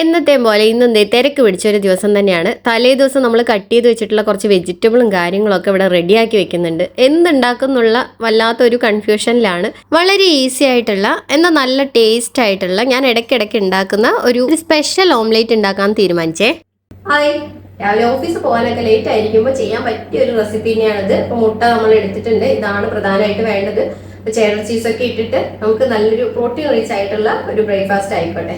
എന്നത്തെയും പോലെ ഇന്നും തിരക്ക് പിടിച്ച ഒരു ദിവസം തന്നെയാണ്. തലേ ദിവസം നമ്മൾ കട്ട് ചെയ്ത് വെച്ചിട്ടുള്ള കുറച്ച് വെജിറ്റബിളും കാര്യങ്ങളൊക്കെ ഇവിടെ റെഡിയാക്കി വെക്കുന്നുണ്ട്. എന്തുണ്ടാക്കുന്നുള്ള വല്ലാത്തൊരു കൺഫ്യൂഷനിലാണ്. വളരെ ഈസി ആയിട്ടുള്ള എന്നാൽ നല്ല ടേസ്റ്റ് ആയിട്ടുള്ള ഞാൻ ഇടയ്ക്കിടയ്ക്ക് ഉണ്ടാക്കുന്ന ഒരു സ്പെഷ്യൽ ഓംലേറ്റ് ഉണ്ടാക്കാൻ തീരുമാനിച്ചേ. ഹായ് രാവിലെ ഓഫീസ് പോകാനൊക്കെ ലേറ്റ് ആയിരിക്കുമ്പോൾ ചെയ്യാൻ പറ്റിയ ഒരു റെസിപ്പി തന്നെയാണിത്. ഇപ്പോൾ മുട്ട നമ്മൾ എടുത്തിട്ടുണ്ട്. ഇതാണ് പ്രധാനമായിട്ട് വേണ്ടത്. ചേർ ചീസൊക്കെ ഇട്ടിട്ട് നമുക്ക് നല്ലൊരു പ്രോട്ടീൻ റിച്ച് ആയിട്ടുള്ള ഒരു ബ്രേക്ക്ഫാസ്റ്റ് ആയിക്കോട്ടെ.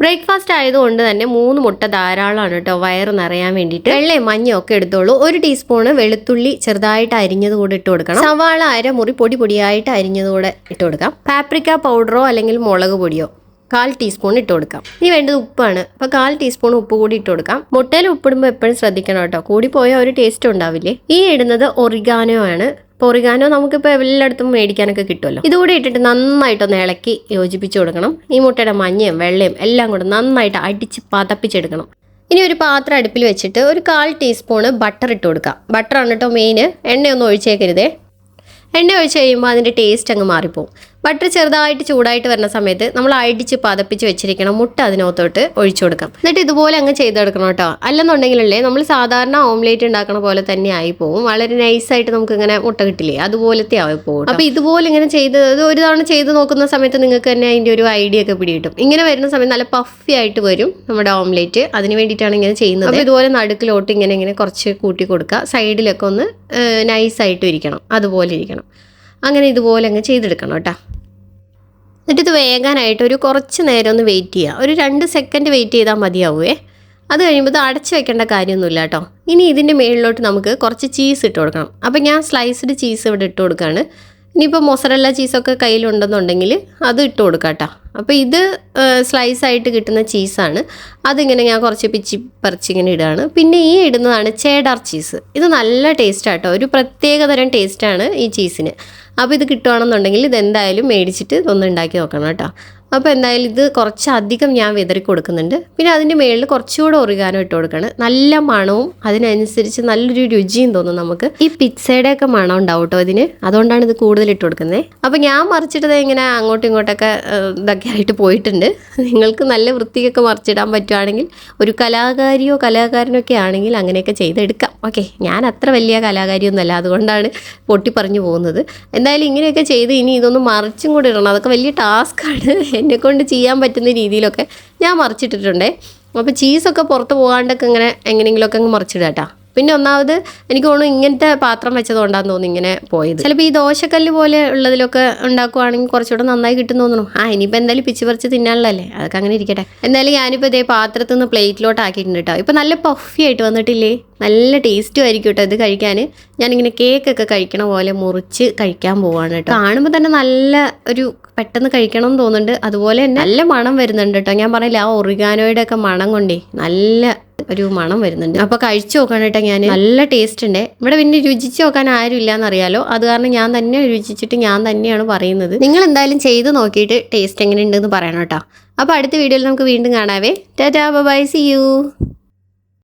ബ്രേക്ക്ഫാസ്റ്റ് ആയതുകൊണ്ട് തന്നെ മൂന്ന് മുട്ട ധാരാളമാണ് കേട്ടോ വയറ് നിറയാൻ വേണ്ടിയിട്ട്. വെള്ളയും മഞ്ഞയും ഒക്കെ എടുത്തോളൂ. ഒരു ടീസ്പൂണ് വെളുത്തുള്ളി ചെറുതായിട്ട് അരിഞ്ഞത് കൂടെ ഇട്ട് കൊടുക്കണം. സവാള അരമുറി പൊടി പൊടിയായിട്ട് അരിഞ്ഞത് കൂടെ ഇട്ട് കൊടുക്കാം. പാപ്രിക്ക പൗഡറോ അല്ലെങ്കിൽ മുളക് പൊടിയോ കാൽ ടീസ്പൂൺ ഇട്ട് കൊടുക്കാം. ഇനി വേണ്ടത് ഉപ്പാണ്. അപ്പോൾ കാൽ ടീസ്പൂൺ ഉപ്പ് കൂടി ഇട്ട് കൊടുക്കാം. മുട്ടയിൽ ഉപ്പിടുമ്പോൾ എപ്പോഴും ശ്രദ്ധിക്കണം കേട്ടോ. കൂടി പോയാൽ ഒരു ടേസ്റ്റ് ഉണ്ടാവില്ലേ? ഈ ഇടുന്നത് ഒറിഗാനോ ആണ്. അപ്പോൾ ഒറിഗാനോ നമുക്കിപ്പോൾ എല്ലായിടത്തും മേടിക്കാനൊക്കെ കിട്ടുമല്ലോ. ഇതുകൂടി ഇട്ടിട്ട് നന്നായിട്ടൊന്ന് ഇളക്കി യോജിപ്പിച്ച് കൊടുക്കണം. ഈ മുട്ടയുടെ മഞ്ഞയും വെള്ളയും എല്ലാം കൂടെ നന്നായിട്ട് അടിച്ച് പതപ്പിച്ചെടുക്കണം. ഇനി ഒരു പാത്രം അടുപ്പിൽ വെച്ചിട്ട് ഒരു കാൽ ടീസ്പൂണ് ബട്ടർ ഇട്ട് കൊടുക്കാം. ആണ് കേട്ടോ മെയിൻ എണ്ണയൊന്നും ഒഴിച്ചേക്കരുതേ. എണ്ണ ഒഴിച്ച് കഴിയുമ്പോൾ അതിന്റെ ടേസ്റ്റ് അങ്ങ് മാറിപ്പോവും. ബട്ടർ ചെറുതായിട്ട് ചൂടായിട്ട് വരുന്ന സമയത്ത് നമ്മൾ അടിച്ച് പതപ്പിച്ച് വെച്ചിരിക്കണം മുട്ട അതിനകത്തോട്ട് ഒഴിച്ചു കൊടുക്കാം. എന്നിട്ട് ഇതുപോലെ അങ്ങ് ചെയ്തെടുക്കണം കേട്ടോ. അല്ലെന്നുണ്ടെങ്കിലല്ലേ നമ്മൾ സാധാരണ ഓംലേറ്റ് ഉണ്ടാക്കണ പോലെ തന്നെ ആയി പോകും വളരെ നൈസായിട്ട് നമുക്ക് ഇങ്ങനെ മുട്ട കിട്ടില്ലേ? അതുപോലത്തെ ആയി പോകും അപ്പോൾ ഇതുപോലെ ഇങ്ങനെ ചെയ്ത് ഒരു തവണ ചെയ്ത് നോക്കുന്ന സമയത്ത് നിങ്ങൾക്ക് തന്നെ അതിന്റെ ഒരു ഐഡിയ ഒക്കെ പിടികിട്ടും. ഇങ്ങനെ വരുന്ന സമയത്ത് നല്ല പഫി ആയിട്ട് വരും നമ്മുടെ ഓംലേറ്റ് അതിന് വേണ്ടിയിട്ടാണ് ഇങ്ങനെ ചെയ്യുന്നത്. അപ്പോൾ ഇതുപോലെ നടുക്കിലോട്ട് ഇങ്ങനെ ഇങ്ങനെ കുറച്ച് കൂട്ടി കൊടുക്കുക. സൈഡിലൊക്കെ ഒന്ന് നൈസായിട്ട് ഇരിക്കണം. അതുപോലെ ഇരിക്കണം. അങ്ങനെ ഇതുപോലെ അങ്ങ് ചെയ്തെടുക്കണം കേട്ടോ. എന്നിട്ട് ഇത് വേകാനായിട്ട് ഒരു കുറച്ച് നേരം ഒന്ന് വെയിറ്റ് ചെയ്യുക ഒരു രണ്ട് സെക്കൻഡ് വെയിറ്റ് ചെയ്താൽ മതിയാവുമേ അത് കഴിയുമ്പോൾ ഇത് അടച്ച് വെക്കേണ്ട കാര്യമൊന്നുമില്ല കേട്ടോ. ഇനി ഇതിന്റെ മുകളിലോട്ട് നമുക്ക് കുറച്ച് ചീസ് ഇട്ട് കൊടുക്കണം. അപ്പോൾ ഞാൻ സ്ലൈസ്ഡ് ചീസ് ഇവിടെ ഇട്ട് കൊടുക്കുകയാണ് ഇനിയിപ്പോൾ മൊസറല്ല ചീസൊക്കെ കയ്യിലുണ്ടെന്നുണ്ടെങ്കിൽ അത് ഇട്ട് കൊടുക്കാം കേട്ടോ അപ്പോൾ ഇത് സ്ലൈസ് ആയിട്ട് കിട്ടുന്ന ചീസാണ്. അതിങ്ങനെ ഞാൻ കുറച്ച് പിച്ചി പറിച്ചിങ്ങനെ ഇടുകയാണ് പിന്നെ ഈ ഇടുന്നതാണ് ചേഡാർ ചീസ് ഇത് നല്ല ടേസ്റ്റ് ആട്ടോ. ഒരു പ്രത്യേകതരം ടേസ്റ്റാണ് ഈ ചീസിന് അപ്പോൾ ഇത് കിട്ടുകയാണെന്നുണ്ടെങ്കിൽ ഇതെന്തായാലും മേടിച്ചിട്ട് ഒന്ന് ഉണ്ടാക്കി നോക്കണം കേട്ടോ. അപ്പോൾ എന്തായാലും ഇത് കുറച്ചധികം ഞാൻ വിതറി കൊടുക്കുന്നുണ്ട്. പിന്നെ അതിന്റെ മേളിൽ കുറച്ചുകൂടെ ഒറിഗാനോ ഇട്ട് കൊടുക്കണം. നല്ല മണവും അതിനനുസരിച്ച് നല്ലൊരു രുചിയും തോന്നും നമുക്ക്. ഈ പിസ്സയുടെ ഒക്കെ മണം ഉണ്ടാവും കേട്ടോ ഇതിന്. അതുകൊണ്ടാണ് ഇത് കൂടുതൽ ഇട്ട് കൊടുക്കുന്നത് അപ്പോൾ ഞാൻ മറിച്ചിട്ടത് ഇങ്ങനെ അങ്ങോട്ടും ഇങ്ങോട്ടൊക്കെ ഇതൊക്കെ ആയിട്ട് പോയിട്ടുണ്ട്. നിങ്ങൾക്ക് നല്ല വൃത്തിയൊക്കെ മറിച്ചിടാൻ പറ്റുവാണെങ്കിൽ ഒരു കലാകാരിയോ കലാകാരനോ ഒക്കെ ആണെങ്കിൽ അങ്ങനെയൊക്കെ ചെയ്തെടുക്കാം. ഓക്കെ ഞാൻ അത്ര വലിയ കലാകാരിയൊന്നുമല്ല. അതുകൊണ്ടാണ് പൊട്ടി പറഞ്ഞു പോകുന്നത്. എന്തായാലും ഇങ്ങനെയൊക്കെ ചെയ്ത് ഇനി ഇതൊന്ന് മറിച്ചും കൂടി ഇടണം. അതൊക്കെ വലിയ ടാസ്ക്കാണ് എന്നെ കൊണ്ട് ചെയ്യാൻ പറ്റുന്ന രീതിയിലൊക്കെ ഞാൻ മറിച്ചിട്ടിട്ടുണ്ടേ. അപ്പോൾ ചീസൊക്കെ പുറത്ത് പോകാണ്ടൊക്കെ ഇങ്ങനെ എങ്ങനെയെങ്കിലുമൊക്കെ അങ്ങ് മറിച്ചിടുക കേട്ടോ പിന്നെ ഒന്നാമത് എനിക്ക് തോന്നുന്നു ഇങ്ങനത്തെ പാത്രം വെച്ചതുകൊണ്ടാന്ന് തോന്നുന്നു ഇങ്ങനെ പോയത്. ചിലപ്പോൾ ഈ ദോശക്കല്ല് പോലെ ഉള്ളതിലൊക്കെ ഉണ്ടാക്കുവാണെങ്കിൽ കുറച്ചുകൂടെ നന്നായി കിട്ടും തോന്നുന്നു. ആ ഇനിയിപ്പോൾ എന്തായാലും പിച്ച് പറിച്ച് തിന്നാനുള്ളതല്ലേ? അതൊക്കെ അങ്ങനെ ഇരിക്കട്ടെ. എന്തായാലും ഞാനിപ്പോൾ ഇതേ പാത്രത്തിൽ നിന്ന് പ്ലേറ്റിലോട്ട് ആക്കിയിട്ടുണ്ട് കേട്ടോ ഇപ്പോൾ നല്ല പഫി ആയിട്ട് വന്നിട്ടില്ലേ? നല്ല ടേസ്റ്റും ആയിരിക്കും കേട്ടോ ഇത് കഴിക്കാൻ ഞാനിങ്ങനെ കേക്കൊക്കെ കഴിക്കണ പോലെ മുറിച്ച് കഴിക്കാൻ പോവാണ് കേട്ടോ കാണുമ്പോൾ തന്നെ നല്ല ഒരു പെട്ടെന്ന് കഴിക്കണം എന്ന് തോന്നുന്നുണ്ട്. അതുപോലെ തന്നെ നല്ല മണം വരുന്നുണ്ട് കേട്ടോ ഞാൻ പറഞ്ഞില്ല ആ ഒറിഗാനോയുടെ ഒക്കെ മണം കൊണ്ടേ നല്ല ഒരു മണം വരുന്നുണ്ട്. അപ്പൊ കഴിച്ചു നോക്കണം കേട്ടോ ഞാൻ നല്ല ടേസ്റ്റ് ഉണ്ട്. ഇവിടെ പിന്നെ രുചിച്ച് നോക്കാൻ ആരും ഇല്ലാന്നറിയാലോ അത് കാരണം ഞാൻ തന്നെ രുചിച്ചിട്ട് ഞാൻ തന്നെയാണ് പറയുന്നത്. നിങ്ങൾ എന്തായാലും ചെയ്ത് നോക്കിയിട്ട് ടേസ്റ്റ് എങ്ങനെ ഉണ്ടെന്ന് പറയണം കേട്ടോ. അപ്പൊ അടുത്ത വീഡിയോയിൽ നമുക്ക് വീണ്ടും കാണാവേ. Tata bye see you